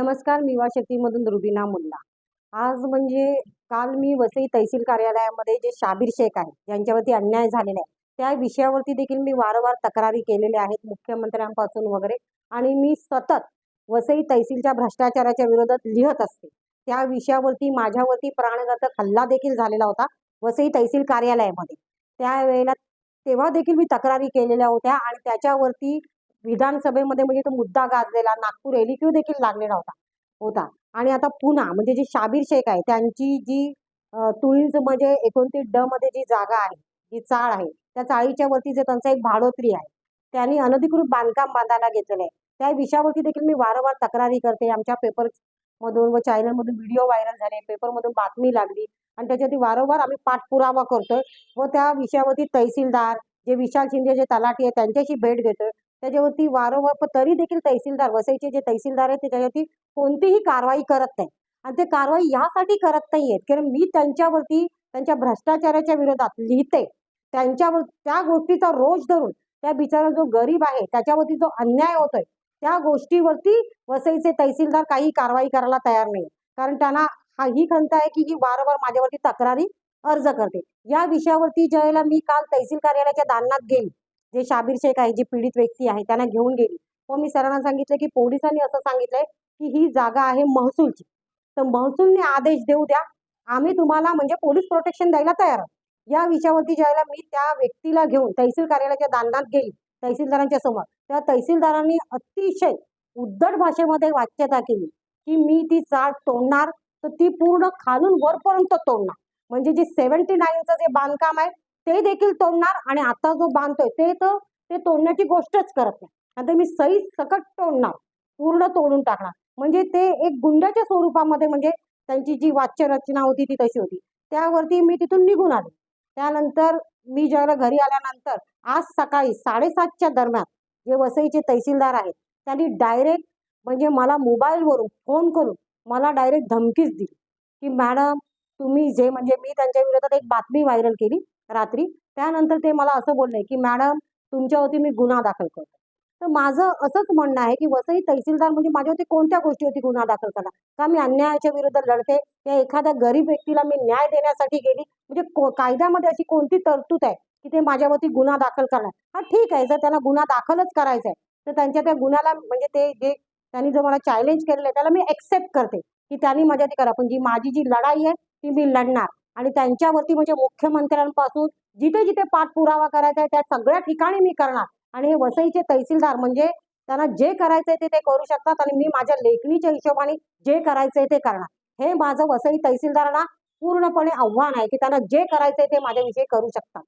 नमस्कार मी शक्तीमधून रुबीना मुल्ला. आज म्हणजे काल मी वसई तहसील कार्यालयामध्ये जे शाबीर शेख आहे ज्यांच्यावरती अन्याय झालेला आहे. त्या विषयावरती देखील मी वारंवार तक्रारी केलेल्या आहेत मुख्यमंत्र्यांपासून वगैरे. आणि मी सतत वसई तहसीलच्या भ्रष्टाचाराच्या विरोधात लिहत असते. त्या विषयावरती माझ्यावरती प्राणघातक हल्ला देखील झालेला होता वसई तहसील कार्यालयामध्ये. त्यावेळेला तेव्हा देखील मी तक्रारी केलेल्या होत्या आणि त्याच्यावरती विधानसभेमध्ये म्हणजे तो मुद्दा गाजलेला नागपूर एलिक्यू देखील लागलेला होता. होता. आणि आता पुन्हा म्हणजे जी शाबीर शेख आहे त्यांची जी अ, तुळीज म्हणजे एकोणतीस ड मध्ये जी जागा आहे जी चाळ आहे त्या चाळीच्या वरती जे त्यांचा एक भाडोत्री आहे त्यांनी अनधिकृत बांधकाम बांधायला घेतलेलं आहे. त्या विषयावरती देखील मी वारंवार तक्रारी करते. आमच्या पेपर मधून व चॅनलमधून व्हिडिओ व्हायरल झाले पेपरमधून बातमी लागली आणि त्याच्यावरती वारंवार आम्ही पाठपुरावा करतोय व त्या विषयावरती तहसीलदार जे विशाल शिंदे जे तलाठी आहे त्यांच्याशी भेट घेतोय. त्याच्यावरती वारंवार पण तरी देखील तहसीलदार वसईचे जे तहसीलदार आहेत त्याच्यावरती कोणतीही कारवाई करत नाही आणि ते कारवाई यासाठी करत नाहीयेत. कारण मी त्यांच्यावरती त्यांच्या भ्रष्टाचाराच्या विरोधात लिहिते. त्यांच्यावर त्या गोष्टीचा रोज धरून त्या बिचारा जो गरीब आहे त्याच्यावरती जो अन्याय होतोय त्या गोष्टीवरती वसईचे तहसीलदार काही कारवाई करायला तयार नाही कारण त्यांना हा ही खंत आहे की ही वारंवार माझ्यावरती तक्रारी अर्ज करते. या विषयावरती ज्यावेळेला मी काल तहसील कार्यालयाच्या दालनात गेली जे शाबीर शेख आहे जी पीडित व्यक्ती आहे त्यांना घेऊन गेली. व मी सरांना सांगितलं की पोलिसांनी असं सांगितलंय की ही जागा आहे महसूलची. तर महसूलने आदेश देऊ द्या. आम्ही तुम्हाला म्हणजे पोलीस प्रोटेक्शन द्यायला तयार आहोत. या विषयावरती ज्यावेळेला मी त्या व्यक्तीला घेऊन तहसील कार्यालयाच्या दालनात गेली तहसीलदारांच्या समोर. तेव्हा तहसीलदारांनी अतिशय उद्धट भाषेमध्ये वाच्यता केली की मी ती चाळ तोडणार तर ती पूर्ण खालून वरपर्यंत तोडणार. म्हणजे जे सेव्हन्टी नाईनचं जे बांधकाम आहे ते देखील तोडणार आणि आता जो बांधतोय ते तर ते तोडण्याची गोष्टच करत नाही. आणि ते मी सही सकट तोडणार पूर्ण तोडून टाकणार. म्हणजे ते एक गुंडाच्या स्वरूपामध्ये म्हणजे त्यांची जी वाच्य रचना होती ती तशी होती. त्यावरती मी तिथून निघून आले. त्यानंतर मी ज्यावेळेला घरी आल्यानंतर आज सकाळी साडेसातच्या दरम्यान जे वसईचे तहसीलदार आहेत त्यांनी डायरेक्ट म्हणजे मला मोबाईलवरून फोन करून मला डायरेक्ट धमकीच दिली. की मॅडम तुम्ही जे म्हणजे मी त्यांच्या विरोधात एक बातमी व्हायरल केली रात्री. त्यानंतर ते मला असं बोलले की मॅडम तुमच्यावरती मी गुन्हा दाखल करतो. तर माझं असंच म्हणणं आहे की वसई तहसीलदार म्हणजे माझ्यावरती कोणत्या गोष्टीवरती गुन्हा दाखल करणार का मी अन्यायाच्या विरुद्ध लढते? या एखाद्या गरीब व्यक्तीला मी न्याय देण्यासाठी गेली? म्हणजे को- कायद्यामध्ये अशी कोणती तरतूद आहे की ते माझ्यावरती गुन्हा दाखल करणार? हा ठीक आहे. जर त्यांना गुन्हा दाखलच करायचा आहे तर त्यांच्या त्या गुन्ह्याला म्हणजे ते जे त्यांनी जो मला चॅलेंज केलेलं आहे त्याला मी एक्सेप्ट करते की त्यांनी ती करा. पण जी माझी जी लढाई आहे ती मी लढणार. आणि त्यांच्यावरती म्हणजे मुख्यमंत्र्यांपासून जिथे जिथे पाठपुरावा करायचा आहे त्या सगळ्या ठिकाणी मी करणार. आणि हे वसईचे तहसीलदार म्हणजे त्यांना जे करायचंय ते ते करू शकतात आणि मी माझ्या लेखणीच्या हिशोबाने जे करायचंय ते करणार. हे माझं वसई तहसीलदारांना पूर्णपणे आव्हान आहे की त्यांना जे करायचंय ते माझ्याविषयी करू शकतात.